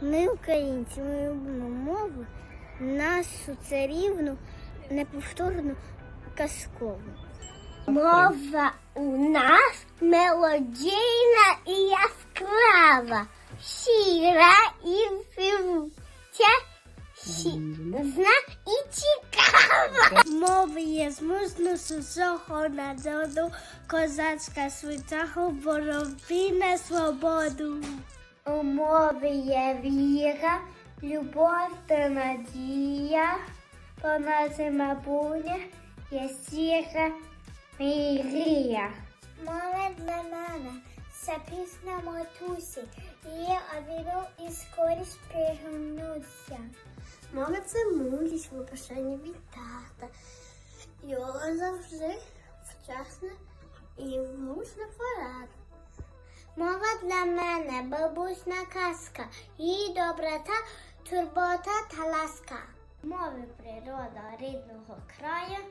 Ми, українці, ми любимо мову, нашу царівну, неповторну, казкову. Мова у нас мелодійна і яскрава, щира і співча, зна і цікава. Мова є змусну сусого народу, козацька свитага, боротьбі на свободу. У мові є віра, любов та надія, понад майбутнє є сіра мрія. Мова для мене це пісня матусі, її обіду і скорість пригнуться. Мова це мудрість в опишенні від тата. Його завжди вчасно і влучно порад. Для мене бабусна казка, її доброта, турбота та ласка. Мови природа рідного краю,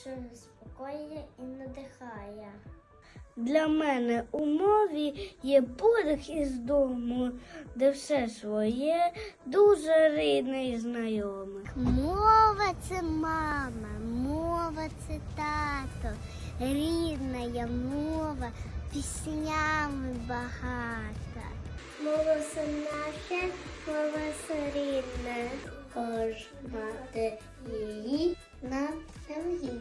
що заспокоює і надихає. Для мене у мові є подих із дому, де все своє, дуже рідне і знайоме. Мова це мама, мова це тато, рідна я мова, піснями багата. Мова наша, мова це рідна, кожна її на вільно.